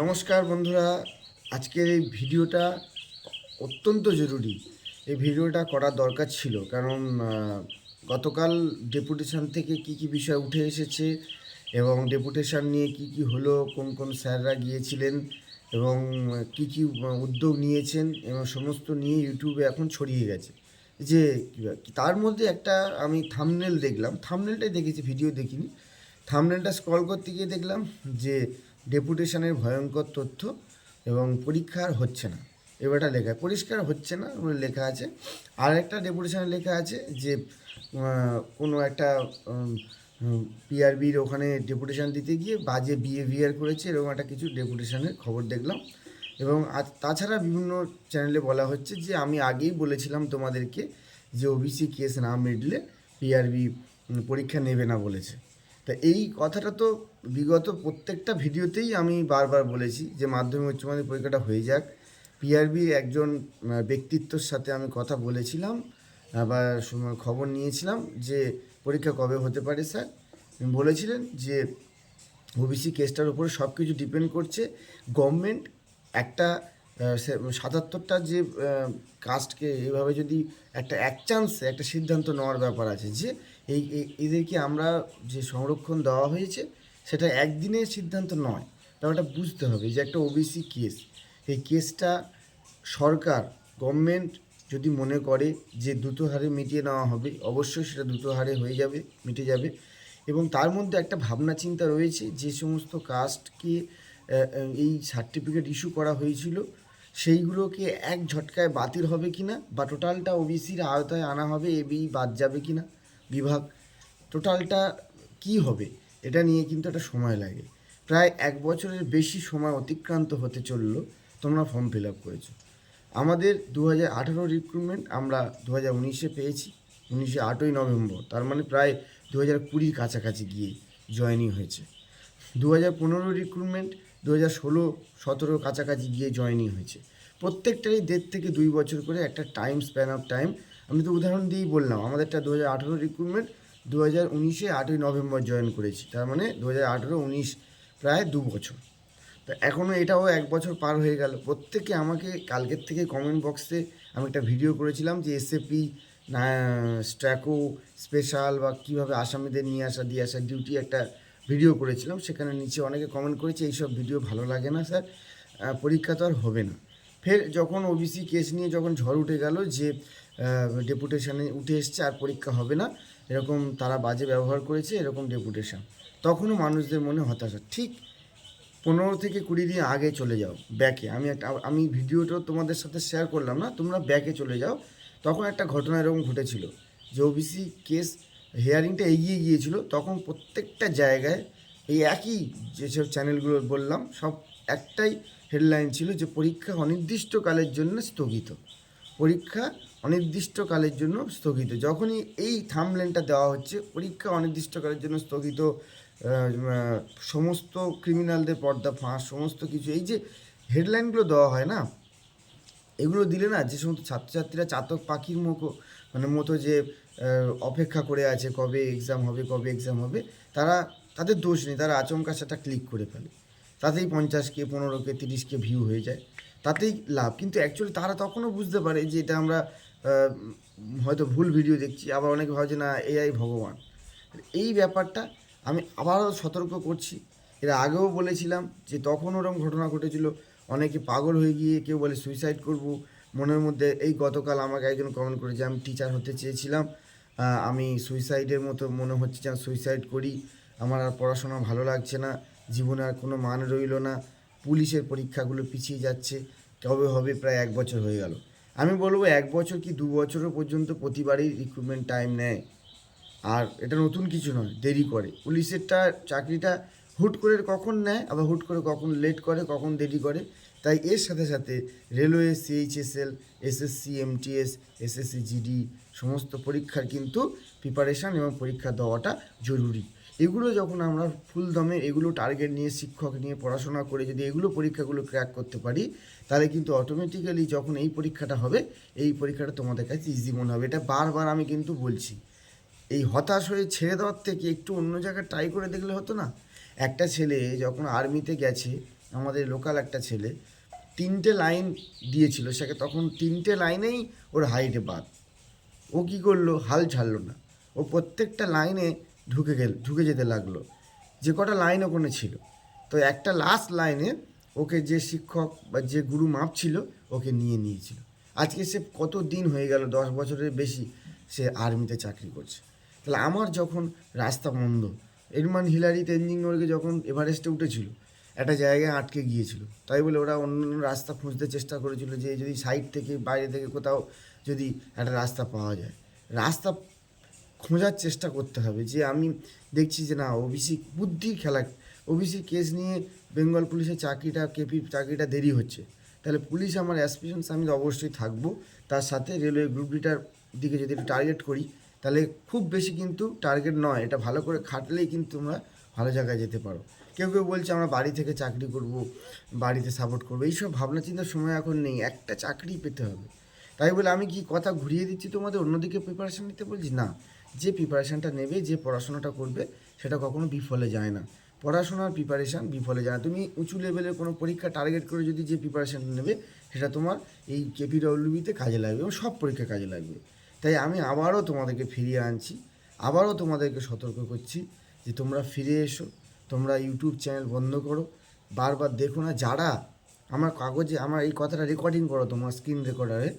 নমস্কার বন্ধুরা, আজকের এই ভিডিওটা অত্যন্ত জরুরি। এই ভিডিওটা করার দরকার ছিল, কারণ গতকাল ডেপুটেশন থেকে কি কি বিষয় উঠে এসেছে এবং ডেপুটেশন নিয়ে কি কি হলো, কোন কোন স্যাররা গিয়েছিলেন এবং কি কি উদ্যোগ নিয়েছেন এবং সমস্ত নিয়ে ইউটিউবে এখন ছড়িয়ে গেছে। যে, তার মধ্যে একটা আমি থামনেল দেখলাম, থামনেলটাই দেখেছি, ভিডিও দেখিনি। থামনেলটা স্ক্রল করতে গিয়ে দেখলাম যে ডেপুটেশনের ভয়ঙ্কর তথ্য এবং পরীক্ষার হচ্ছে না। এবারটা লেখা, পরিষ্কার হচ্ছে না বলে লেখা আছে। আর একটা ডেপুটেশনে লেখা আছে যে কোনো একটা পিআরবির ওখানে ডেপুটেশন দিতে গিয়ে বাজে বিহেভিয়ার করেছে, এরকম একটা কিছু ডেপুটেশনের খবর দেখলাম। এবং আর তাছাড়া বিভিন্ন চ্যানেলে বলা হচ্ছে যে, আমি আগেই বলেছিলাম তোমাদেরকে যে ওবিসি কেস না মিটলে পিআরবি পরীক্ষা নেবে না বলেছে। তা এই কথাটা তো বিগত প্রত্যেকটা ভিডিওতেই আমি বারবার বলেছি যে মাধ্যমিক উচ্চ মাধ্যমিক পরীক্ষাটা হয়ে যাক। পিআরবি একজন ব্যক্তিত্বর সাথে আমি কথা বলেছিলাম বা খবর নিয়েছিলাম যে পরীক্ষা কবে হতে পারে স্যার। বলেছিলেন যে ওবিসি কেসটার উপরে সব কিছু ডিপেন্ড করছে। গভর্নমেন্ট একটা সাতাত্তরটা যে কাস্টকে এভাবে যদি একটা এক চান্সে একটা সিদ্ধান্ত নেওয়ার ব্যাপার আছে যে এই এদেরকে আমরা যে সংরক্ষণ দেওয়া হয়েছে, সেটা একদিনের সিদ্ধান্ত নয়। ওটা বুঝতে হবে যে একটা ওবিসি কেস এই কেসটা সরকার গভর্নমেন্ট যদি মনে করে যে দ্রুত হারে মিটিয়ে নেওয়া হবে, অবশ্যই সেটা দ্রুত হারে হয়ে যাবে, মিটে যাবে। এবং তার মধ্যে একটা ভাবনা চিন্তা রয়েছে, যে সমস্ত কাস্টকে এই সার্টিফিকেট ইস্যু করা হয়েছিল, সেইগুলোকে এক ঝটকায় বাতিল হবে কিনা, বা টোটালটা ওবিসির আওতায় আনা হবে এবি বাদ যাবে কিনা বিভাগ, টোটালটা কি হবে এটা নিয়ে কিন্তু একটা সময় লাগে। প্রায় এক বছরের বেশি সময় অতিক্রান্ত হতে চলল, তোমরা ফর্ম ফিল আপ করেছ। আমাদের দু হাজার আঠেরো রিক্রুটমেন্ট আমরা দু হাজার উনিশে পেয়েছি, উনিশে আটই নভেম্বর, তার মানে প্রায় দু হাজার কুড়ির কাছাকাছি গিয়ে জয়েনিং হয়েছে। দু হাজার পনেরো রিক্রুটমেন্ট দু হাজার ষোলো সতেরো কাছাকাছি গিয়ে জয়েনিং হয়েছে। প্রত্যেকটারই দেড় থেকে দুই বছর করে একটা টাইম স্প্যান অফ টাইম আমি তো উদাহরণ দিয়েই বললাম, আমাদেরটা দু হাজার আঠেরো রিক্রুটমেন্ট দু হাজার উনিশে আটই নভেম্বর জয়েন করেছি, তার মানে দু হাজার আঠেরো উনিশ প্রায় দু বছর। তো এখনও এটাও এক বছর পার হয়ে গেল। প্রত্যেকে আমাকে কালকের থেকে কমেন্ট বক্সে আমি একটা ভিডিও করেছিলাম যে এসএপি না স্ট্র্যাকো স্পেশাল বা কীভাবে আসামিদের নিয়ে আসা, দিয়ে আসা ডিউটি একটা ভিডিও করেছিলাম। সেখানে নিচে অনেকে কমেন্ট করেছে, এইসব ভিডিও ভালো লাগে না স্যার পরীক্ষা তো আর হবে না। ফের যখন ওবিসি কেস নিয়ে যখন ঝড় উঠে গেল যে ডেপুটেশনে উঠে এসছে আর পরীক্ষা হবে না। এরকম তারা বাজে ব্যবহার করেছে, এরকম ডেপুটেশন তখনও মানুষদের মনে হতাশা। ঠিক পনেরো থেকে কুড়ি দিন আগে চলে যাও ব্যাকে আমি একটা, আমি ভিডিওটাও তোমাদের সাথে শেয়ার করলাম না, তোমরা ব্যাকে চলে যাও। তখন একটা ঘটনা এরকম ঘটেছিল যে ওবিসি কেস হিয়ারিংটা এগিয়ে গিয়েছিল। তখন প্রত্যেকটা জায়গায় এই একই যেসব চ্যানেলগুলো বললাম, সব একটাই হেডলাইন ছিল যে পরীক্ষা অনির্দিষ্টকালের জন্য স্থগিত। পরীক্ষা অনির্দিষ্টকালের জন্য স্থগিত। যখনই এই থামলেনটা দেওয়া হচ্ছে, পরীক্ষা অনির্দিষ্টকালের জন্য স্থগিত সমস্ত ক্রিমিনালদের পর্দা ফাঁস, সমস্ত কিছু, এই যে হেডলাইনগুলো দেওয়া হয় না, এগুলো দিলে না যে সমস্ত ছাত্রছাত্রীরা চাতক পাখির মতো মানে মতো যে অপেক্ষা করে আছে, কবে এক্সাম হবে, কবে এক্সাম হবে, তারা, তাদের দোষ নেই, তারা আচমকা সেটা ক্লিক করে ফেলে। তাতেই পঞ্চাশকে, পনেরোকে, তিরিশকে ভিউ হয়ে যায়। তাতেই লাভ। কিন্তু অ্যাকচুয়ালি তারা তখনও বুঝতে পারে যে এটা আমরা হয়তো ভুল ভিডিও দেখছি, আবার অনেকে ভাবে যে না এআই ভগবান। এই ব্যাপারটা আমি আবারও সতর্ক করছি। এর আগেও বলেছিলাম যে তখন ওরকম ঘটনা ঘটেছিল, অনেকে পাগল হয়ে গিয়ে কেউ বলে সুইসাইড করব। মনের মধ্যে এই গতকাল আমাকে একজন কমেন্ট করেছে, আমি টিচার হতে চেয়েছিলাম আমি সুইসাইডের মতো মনে হচ্ছে যে সুইসাইড করি। আমার আর পড়াশোনা ভালো লাগছে না, জীবনে আর কোনো মান রইল না। পুলিশের পরীক্ষাগুলো পিছিয়ে যাচ্ছে। কবে হবে প্রায় এক বছর হয়ে গেল। আমি বলব এক বছর কি দু বছরও পর্যন্ত প্রতিবারই রিক্রুটমেন্ট টাইম নেয়। আর এটা নতুন কিছু নয়, দেরি করে। পুলিশেরটা, চাকরিটা হুট করে কখন নেয়, আবার হুট করে কখন লেট করে, কখন দেরি করে। তাই এর সাথে সাথে railway CHSL SSC MTS SSC GD সমস্ত পরীক্ষার কিন্তু প্রিপারেশান এবং পরীক্ষা দেওয়াটা জরুরি। এগুলো যখন আমরা ফুল দমে এগুলো টার্গেট নিয়ে শিক্ষক নিয়ে পড়াশোনা করে যদি এগুলো পরীক্ষাগুলো ক্র্যাক করতে পারি, তাহলে কিন্তু অটোমেটিক্যালি যখন এই পরীক্ষাটা হবে, এই পরীক্ষাটা তোমাদের কাছে ইজি মনে হবে। এটা বারবার আমি কিন্তু বলছি। এই হতাশ হয়ে ছেড়ে দেওয়ার থেকে একটু অন্য জায়গায় ট্রাই করে দেখলে হতো না? একটা ছেলে যখন আর্মিতে গেছে, আমাদের লোকাল একটা ছেলে, তিনটে লাইন দিয়েছিল, সেকে তখন তিনটে লাইনেই ওর হাইটে বাদ। ও কী করল? হাল ছাড়লো না। ও প্রত্যেকটা লাইনে ঢুকে গেল, ঢুকে যেতে লাগল। যে কটা লাইন ওখানে ছিল। তো একটা লাস্ট লাইনে ওকে যে শিক্ষক বা যে গুরু মাপ ছিল, ওকে নিয়ে নিয়েছিল। আজকে সে কত দিন হয়ে গেল, দশ বছরের বেশি সে আর্মিতে চাকরি করছে। তাহলে আমার যখন রাস্তা বন্ধ, এডমান হিলারি তেঞ্জিং নোরকে যখন এভারেস্টে উঠেছিল, একটা জায়গায় আটকে গিয়েছিল। তাই বলে ওরা অন্য অন্য রাস্তা খুঁজতে চেষ্টা করেছিল যে যদি সাইড থেকে, বাইরে থেকে কোথাও যদি একটা রাস্তা পাওয়া যায়। রাস্তা খোঁজার চেষ্টা করতে হবে যে আমি দেখছি যে না ওবিসি বুদ্ধির খেলা। ওবিসি কেস নিয়ে বেঙ্গল পুলিশের চাকরিটা কেপি চাকরিটা দেরি হচ্ছে। তাহলে পুলিশ আমার অ্যাসপিরেন্স আমি অবশ্যই থাকব। তার সাথে রেলওয়ে গ্রুপ ডিটার দিকে যদি টার্গেট করি, তাহলে খুব বেশি কিন্তু টার্গেট নয়। এটা ভালো করে খাটলেই কিন্তু তোমরা ভালো জায়গায় যেতে পারো। কেউ কেউ বলছে আমরা বাড়ি থেকে চাকরি করব, বাড়িতে সাপোর্ট করব। এইসব ভাবনা চিন্তার সময় এখন নেই। একটা চাকরি পেতে হবে। তাই বলে আমি কি কথা ঘুরিয়ে দিচ্ছি তোমাদের? অন্যদিকে প্রিপারেশান নিতে বলছি? না। যে প্রিপারেশানটা নেবে, যে পড়াশোনাটা করবে, সেটা কখনো বিফলে যায় না। পড়াশোনার প্রিপারেশান বিফলে যায় না। তুমি উঁচু লেভেলের কোনো পরীক্ষা টার্গেট করে যদি যে প্রিপারেশান নেবে, সেটা তোমার এই কেপিডব্লিউবিতে কাজে লাগবে এবং সব পরীক্ষা কাজে লাগবে। তাই আমি আবারও তোমাদেরকে ফিরিয়ে আনছি, আবারও তোমাদেরকে সতর্ক করছি যে তোমরা ফিরে এসো, তোমরা ইউটিউব চ্যানেল বন্ধ করো, বারবার দেখো না, যারা আমার কাগজে, আমার এই কথাটা রেকর্ডিং করো তোমার স্ক্রিন রেকর্ডারে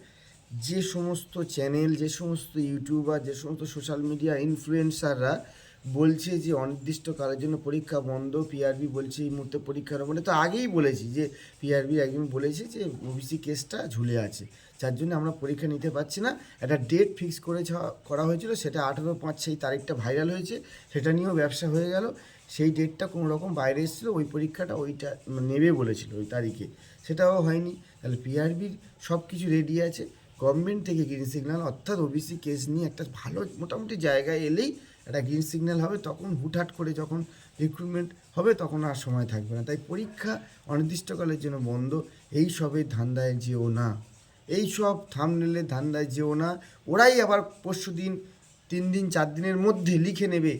যে সমস্ত চ্যানেল যে সমস্ত ইউটিউবার যে সমস্ত সোশ্যাল মিডিয়া ইনফ্লুয়েন্সাররা বলছে যে অনির্দিষ্টকালের জন্য পরীক্ষা বন্ধ পিআরবি বলছে এই মুহূর্তে পরীক্ষার মানে তো আগেই বলেছি যে পিআরবি একজন বলেছে যে ওবিসি কেসটা ঝুলে আছে। যার জন্য আমরা পরীক্ষা নিতে পারছি না। একটা ডেট ফিক্স করে করা হয়েছিল, সেটা আঠেরো পাঁচ সেই তারিখটা ভাইরাল হয়েছে, সেটা নিয়েও ব্যবসা হয়ে গেল। সেই ডেটটা কোনো রকম বাইরে এসেছিল, ওই পরীক্ষাটা ওইটা নেবে বলেছিল ওই তারিখে। সেটাও হয়নি। তাহলে পিআরবির সব কিছু রেডি আছে। গভর্নমেন্ট থেকে গ্রিন সিগন্যাল অর্থাৎ ওবিসি কেস নিয়ে একটা ভালো মোটামুটি জায়গায় এলেই একটা গ্রিন সিগন্যাল হবে, তখন হুটহাট করে যখন রিক্রুটমেন্ট হবে তখন আর সময় থাকবে না। তাই পরীক্ষা অনির্দিষ্টকালের জন্য বন্ধ, এই সবের ধান্দায় যেও না। এই সব থামনেলের ধান্দায় যেও না, ওরাই আবার পরশু দিন, তিন দিন, চার দিনের মধ্যে লিখে নেবে।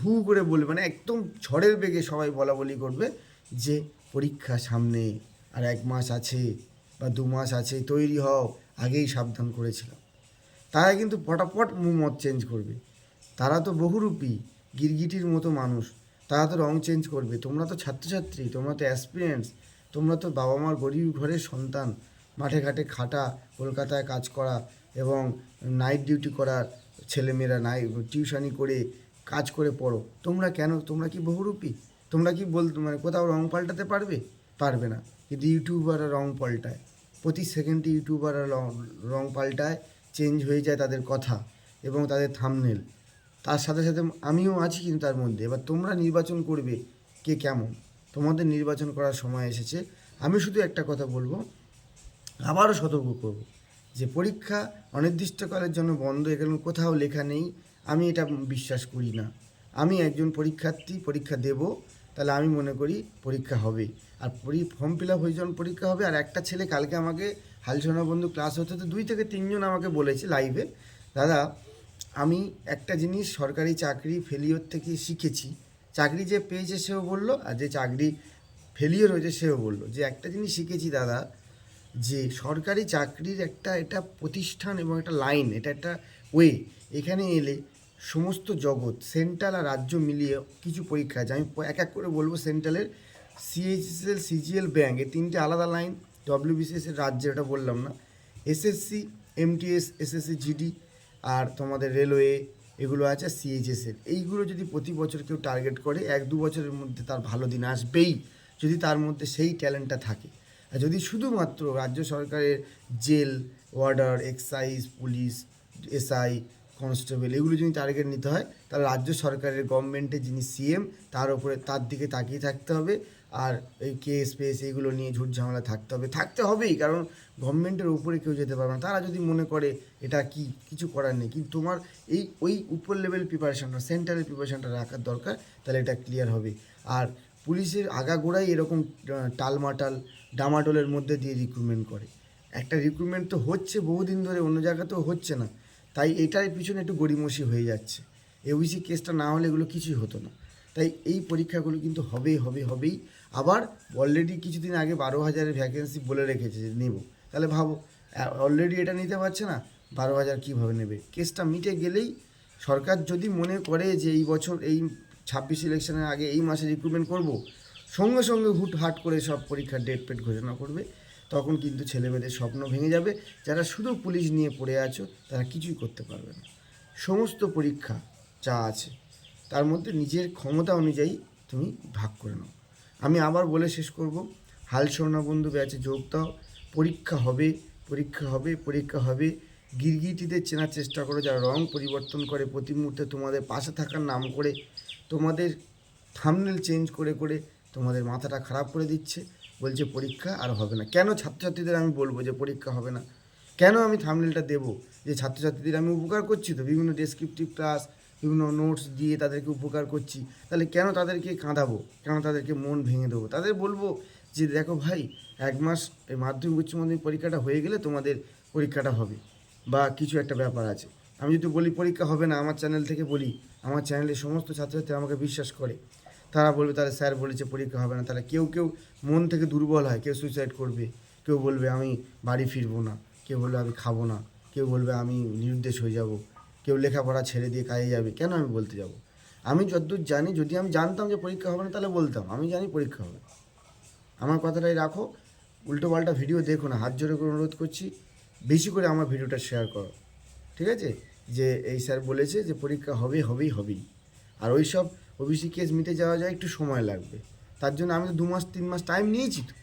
হু করে বলবে মানে একদম ঝড়ের বেগে সবাই বলা বলি করবে যে পরীক্ষা সামনে আর এক মাস আছে। বা দু মাস আছে, তৈরি হও, আগেই সাবধান করেছিলাম। তারা কিন্তু পটাপট মত চেঞ্জ করবে। তারা তো বহুরূপী, গিরগিটির মতো মানুষ। তারা তো রং চেঞ্জ করবে। তোমরা তো ছাত্রছাত্রী, তোমরা তো অ্যাসপিরেন্টস তোমরা তো বাবা মার গরিব ঘরের সন্তান। মাঠে ঘাটে খাটা, কলকাতায় কাজ করা এবং নাইট ডিউটি করার ছেলেমেয়েরা নাই টিউশনি করে কাজ করে পড়ো। তোমরা কেন, তোমরা কি বহুরূপী? তোমরা কি বল মানে কোথাও রং পাল্টাতে পারবে? পারবে না। কিন্তু ইউটিউবাররা রং পাল্টায়। প্রতি সেকেন্ডে ইউটিউবাররা রং পাল্টায় চেঞ্জ হয়ে যায় তাদের কথা এবং তাদের থামনেল তার সাথে সাথে আমিও আছি কিন্তু তার মধ্যে। এবার তোমরা নির্বাচন করবে কে কেমন? তোমাদের নির্বাচন করার সময় এসেছে। আমি শুধু একটা কথা বলব, আবারও সতর্ক করব যে পরীক্ষা অনির্দিষ্টকালের জন্য বন্ধ, এখানে কোথাও লেখা নেই। আমি এটা বিশ্বাস করি না। আমি একজন পরীক্ষার্থী, পরীক্ষা দেব। তাহলে আমি মনে করি পরীক্ষা হবে আর ফর্ম ফিল আপ হয়ে যখন পরীক্ষা হবে, আর একটা ছেলে কালকে আমাকে হালসোনা বন্ধু ক্লাস হতে হতে দুই থেকে তিনজন আমাকে বলেছে লাইভে দাদা, আমি একটা জিনিস সরকারি চাকরি ফেলিওর থেকে শিখেছি। চাকরি যে পেয়েছে সেও বলল, আর যে চাকরি ফেলিওর হয়েছে সেও বলল। যে একটা জিনিস শিখেছি দাদা, যে সরকারি চাকরির একটা, এটা প্রতিষ্ঠান এবং একটা লাইন এটা একটা ওয়ে এখানে এলে সমস্ত জগৎ সেন্ট্রাল আর রাজ্য মিলিয়ে কিছু পরীক্ষা আছে। আমি এক এক করে বলব সেন্ট্রালের সিএইচএসএল সিজিএল ব্যাঙ্ক এই তিনটে আলাদা লাইন ডব্লিউবিসিএস এর রাজ্যে, ওটা বললাম না। এসএসসি এমটিএস এসএসসি জিডি আর তোমাদের রেলওয়ে এগুলো আছে সিএইচএসএল এইগুলো যদি প্রতি বছর কেউ টার্গেট করে, এক দু বছরের মধ্যে তার ভালো দিন আসবেই, যদি তার মধ্যে সেই ট্যালেন্টটা থাকে। আর যদি শুধুমাত্র রাজ্য সরকারের jail warder excise police SI constable এগুলো যদি টার্গেট নিতে হয়, তাহলে রাজ্য সরকারের গভর্নমেন্টের যিনি সিএম তার উপরে তার দিকে তাকিয়ে থাকতে হবে। আর এই কেস পেস এগুলো নিয়ে ঝুট ঝামেলা থাকতে হবে। থাকতে হবেই, কারণ গভর্নমেন্টের উপরে কেউ যেতে পারবে না। তারা যদি মনে করে এটা কি, কিছু করার নেই। কিন্তু তোমার এই, ওই উপর লেভেল প্রিপারেশনটা সেন্ট্রালের প্রিপারেশনটা রাখার দরকার, তাহলে এটা ক্লিয়ার হবে। আর পুলিশের আগাগোড়াই এরকম টালমাটাল, ডামাডোলের মধ্যে দিয়ে রিক্রুটমেন্ট করে। একটা রিক্রুটমেন্ট তো হচ্ছে বহুদিন ধরে, অন্য জায়গাতেও হচ্ছে না। তাই এটার পিছনে একটু গড়িমসি হয়ে যাচ্ছে। এওবিসি কেসটা না হলে এগুলো কিছুই হতো না। তাই এই পরীক্ষাগুলো কিন্তু হবেই হবে, হবেই। আবার অলরেডি কিছুদিন আগে বারো হাজারের ভ্যাকেন্সি বলে রেখেছে যে নেব। তাহলে ভাবো অলরেডি এটা নিতে পারছে না, বারো হাজার কীভাবে নেবে? কেসটা মিটে গেলেই সরকার যদি মনে করে যে এই বছর এই ছাব্বিশ ইলেকশনের আগে এই মাসে রিক্রুটমেন্ট করব, সঙ্গে সঙ্গে হুট হাট করে সব পরীক্ষার ডেট পেট ঘোষণা করবে। তখন কিন্তু ছেলেমেয়েদের স্বপ্ন ভেঙে যাবে। যারা শুধু পুলিশ নিয়ে পড়ে আছো, তারা কিছুই করতে পারবে না। সমস্ত পরীক্ষা যা আছে, তার মধ্যে নিজের ক্ষমতা অনুযায়ী তুমি ভাগ করে নাও। আমি আবার বলে শেষ করব, হাল বন্ধু ব্যাচে যোগ দাও। পরীক্ষা হবে পরীক্ষা হবে পরীক্ষা হবে। গিরগিটিদের চেনার চেষ্টা করো, যারা রং পরিবর্তন করে প্রতি মুহূর্তে তোমাদের পাশে থাকার নাম করে, তোমাদের থামনেল চেঞ্জ করে করে তোমাদের মাথাটা খারাপ করে দিচ্ছে। বলছে, পরীক্ষা আর হবে না। কেন ছাত্রছাত্রীদের আমি বলব যে, পরীক্ষা হবে না? কেন আমি থামনেলটা দেবো? যে, ছাত্রছাত্রীদের আমি উপকার করছি তো? বিভিন্ন ডেসক্রিপটিভ ক্লাস বিভিন্ন নোটস দিয়ে তাদেরকে উপকার করছি। তাহলে কেন তাদেরকে কাঁদাবো? কেন তাদেরকে মন ভেঙে দেবো? তাদের বলব যে, দেখো ভাই, এক মাস এই মাধ্যমিক, উচ্চ মাধ্যমিক পরীক্ষাটা হয়ে গেলে তোমাদের পরীক্ষাটা হবে। বা কিছু একটা ব্যাপার আছে। আমি যদি বলি, পরীক্ষা হবে না, আমার চ্যানেল থেকে বলি, আমার চ্যানেলের সমস্ত ছাত্রছাত্রী আমাকে বিশ্বাস করে। তারা বলবে, তাহলে স্যার বলেছে পরীক্ষা হবে না, তাহলে কেউ কেউ মন থেকে দুর্বল হয়, কেউ সুইসাইড করবে, কেউ বলবে আমি বাড়ি ফিরবো না, কেউ বলবে আমি খাব না, কেউ বলবে আমি নিরুদ্দেশ হয়ে যাব, কেউ লেখাপড়া ছেড়ে দিয়ে কাজে যাবে, কেন আমি বলতে যাব? আমি যতদূর জানি, যদি আমি জানতাম যে পরীক্ষা হবে না, তাহলে বলতাম, আমি জানি পরীক্ষা হবে আমার কথাটাই রাখো, উল্টো পাল্টা ভিডিও দেখো না, হাত জোরে করে অনুরোধ করছি, বেশি করে আমার ভিডিওটা শেয়ার করো, ঠিক আছে? যে এই স্যার বলেছে যে পরীক্ষা হবে, হবেই হবেই। আর ওই সব ওবিসি কেস মিটে যাওয়া যায়, একটু সময় লাগবে। তার জন্য আমি তো দু মাস, তিন মাস টাইম নিয়েছি তো,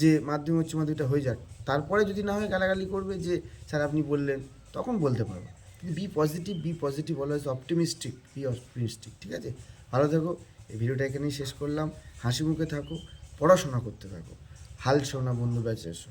যে মাধ্যমিক, উচ্চ মাধ্যমিকটা হয়ে যাক। তারপরে যদি না হয় গালাগালি করবে যে, স্যার আপনি বললেন, তখন বলতে পারব। কিন্তু be positive be positive always optimistic be optimistic ঠিক আছে? ভালো থাকো। এই ভিডিওটা এখানেই শেষ করলাম। হাসি মুখে থাকো, পড়াশোনা করতে থাকো। হাল সোনা বন্ধু ব্যাচে এসো।